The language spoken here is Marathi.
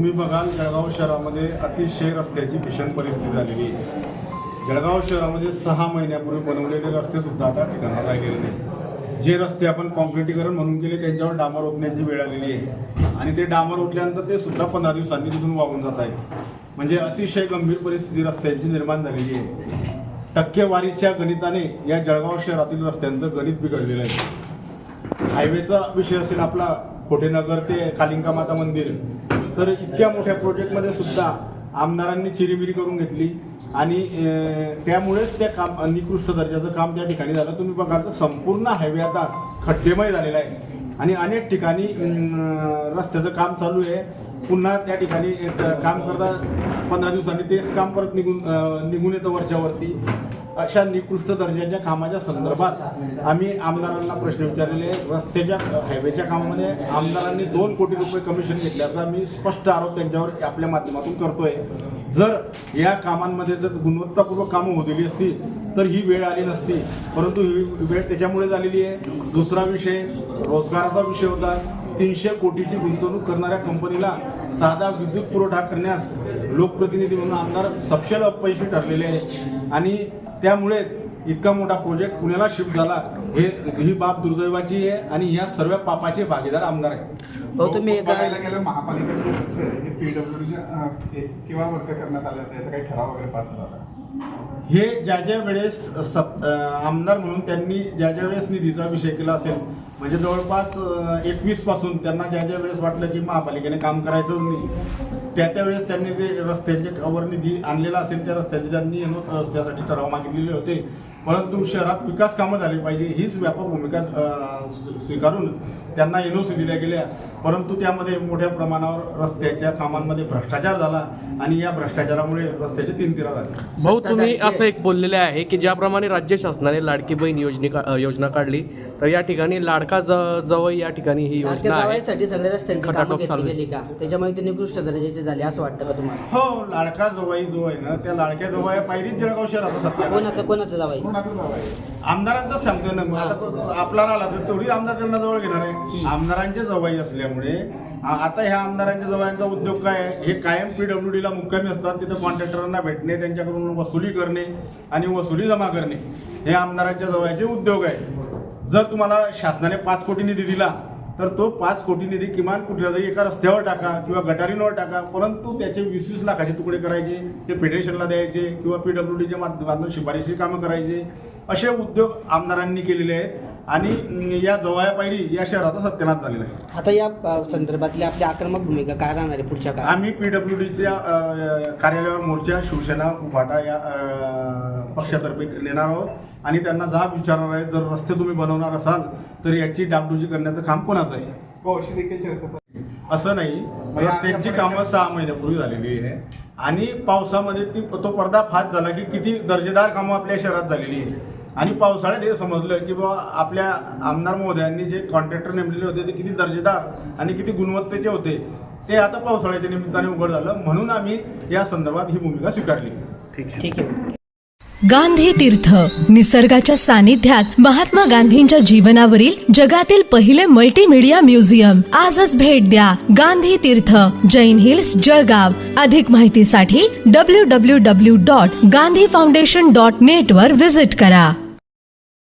तुम्ही बघाल जळगाव शहरामध्ये अतिशय रस्त्याची भीषण परिस्थिती झालेली आहे. जळगाव शहरामध्ये सहा महिन्यापूर्वी बनवलेले रस्ते सुद्धा आता ठिकाणाला राहिलेले नाही जे रस्ते आपण कॉन्क्रिटीकरण म्हणून केले त्यांच्यावर डांबर ओतण्याची वेळ आलेली आहे. आणि ते डांबर ओतल्यानंतर ते सुद्धा पंधरा दिवसांनी तिथून वाहून जात आहे म्हणजे अतिशय गंभीर परिस्थिती रस्त्यांची निर्माण झालेली आहे. टक्केवारीच्या गणिताने या जळगाव शहरातील रस्त्यांचं गणित बिघडलेलं आहे. हायवेचा विषय असेल आपला खोटेनगर ते कालिंका माता मंदिर. तर इतक्या मोठ्या प्रोजेक्टमध्ये सुद्धा आमदारांनी चिरीमिरी करून घेतली. आणि त्यामुळेच त्या काम निकृष्ट दर्जाचं काम त्या ठिकाणी झालं. तुम्ही बघाल तर संपूर्ण हायवे आता खड्डेमय झालेला आहे. आणि अनेक ठिकाणी रस्त्याचं काम चालू आहे. पुन्हा त्या ठिकाणी एक काम करता पंधरा दिवसांनी तेच काम परत निघून निघून येतं वरच्यावरती. अशा निकृष्ट दर्जाच्या कामाच्या संदर्भात आम्ही आमदारांना प्रश्न विचारलेले रस्त्याच्या हायवेच्या कामामध्ये आमदारांनी दोन कोटी रुपये कमिशन घेतल्याचा मी स्पष्ट आरोप त्यांच्यावर आपल्या माध्यमातून करतोय. जर या कामांमध्ये जर गुणवत्तापूर्वक कामं होतेली असती तर ही वेळ आली नसती. परंतु ही वेळ त्याच्यामुळे झालेली आहे. दुसरा विषय रोजगाराचा विषय होता. तीनशे कोटीची गुंतवणूक करणाऱ्या कंपनीला साधा विद्युत पुरवठा करण्यास लोकप्रतिनिधी म्हणून आमदार सपशेल अपयशी ठरलेले आहेत. आणि त्यामुळे इतका मोठा प्रोजेक्ट पुण्याला शिफ्ट झाला. हे ही बाब दुर्दैवाची आहे आणि या सर्व पापाचे भागीदार आमदार आहेत. हो तुम्ही एका बघायला गेलं महापालिकेचे रस्ते हे पीडब्ल्यूडीचे किंवा वर्ग करण्यात आले होते. याचा काही ठराव वगैरे पास झाला हे ज्या ज्या वेळेस सप आमदार म्हणून त्यांनी ज्या ज्या वेळेस निधीचा विषय केला असेल म्हणजे जवळपास एकवीसपासून त्यांना ज्या ज्या वेळेस वाटलं की महापालिकेने काम करायचंच नाही त्या त्या वेळेस त्यांनी ते रस्त्यांचे कवर निधी आणलेला असेल त्या रस्त्याचे त्यांनी रस्त्यासाठी ठराव मागितलेले होते. परंतु शहरात विकास कामं झाली पाहिजे हीच व्यापक भूमिका स्वीकारून त्यांना एनओसी दिल्या गेल्या. परंतु त्यामध्ये मोठ्या प्रमाणावर रस्त्याच्या कामांमध्ये भ्रष्टाचार झाला आणि या भ्रष्टाचारामुळे रस्त्याचे तीन तिरा झाले. भाऊ तुम्ही असं एक बोललेले आहे की ज्याप्रमाणे राज्य शासनाने लाडकी बहीण योजने का- योजना काढली तर या ठिकाणी लाडका ज- जवळ या ठिकाणी ही योजना आहे. जावयासाठी सगळ्या रस्त्यांची कामं खटाटोप घेतली चालू आहे. गेली का? त्याच्यामुळे ते निकृष्ट दर्जाचे झाले असं वाटतं का तुम्हाला? हो लाडका जवाई जो आहे ना त्या लाडक्या जवाई पायरीच जळगाव शहराचा कोणाचं कोणाचं जावाई आमदारांचाच सांगतोय ना मग आता तो आपला राहिला तर तेवढी आमदार त्यांना जवळ घेणार आहे. आमदारांच्या जवाई असल्यामुळे आ- आता ह्या आमदारांच्या जवळचा उद्योग काय आहे? हे कायम पीडब्ल्यू ला मुक्कामी असतात तिथं कॉन्ट्रॅक्टरांना भेटणे त्यांच्याकडून वसुली करणे आणि वसुली जमा करणे हे आमदारांच्या जवळचे उद्योग आहे जर तुम्हाला शासनाने पाच कोटी निधी दिला तर तो पाच कोटी निधी किमान कुठल्या तरी एका रस्त्यावर टाका किंवा गटारींवर टाका परंतु त्याचे वीस वीस लाखाचे तुकडे करायचे ते फेडरेशनला द्यायचे किंवा पीडब्ल्यूडीच्या माध्यमातून शिफारशी कामं करायचे असे उद्योग आमदारांनी केलेले आहेत आणि या जवळ पायरी या शहराचा सत्यानाश झालेला आहे. आता या अ, संदर्भातली आपली आक्रमक भूमिका काय राहणार आहे पुढच्या काळात? आम्ही पीडब्ल्यूडीच्या कार्यालयावर मोर्चा शिवसेना उभाटा या अं, पक्षातर्फे नेणार आहोत. आणि त्यांना जाब विचारणार आहे जर रस्ते तुम्ही बनवणार असाल तर याची डागडुजी करण्याचं काम कोणाचं आहे? हो अशी देखील चर्चा चालली. असं नाही रस्त्यांची कामं सहा महिन्यापूर्वी झालेली आहे. आणि पावसामध्ये ती तो पडदा फाच झाला की किती दर्जेदार कामं आपल्या शहरात झालेली आहे. आणि पावसाळ्यात हे समजलं की बाबा आपल्या आमदार महोदयांनी जे कॉन्ट्रॅक्टर नेमलेले होते ते किती दर्जेदार आणि किती गुणवत्तेचे होते ते आता पावसाळ्याच्या निमित्ताने उघड झालं. म्हणून आम्ही या संदर्भात ही भूमिका स्वीकारली. ठीक आहे. गांधी तीर्थ निसर्गाच्या सानिध्यात महात्मा गांधींच्या जीवनावरील जगातील पहिले मल्टीमीडिया म्युझियम आजच भेट द्या गांधी तीर्थ जैन हिल्स जळगाव. अधिक माहितीसाठी W W W dot Gandhi foundation dot net वर विजिट करा.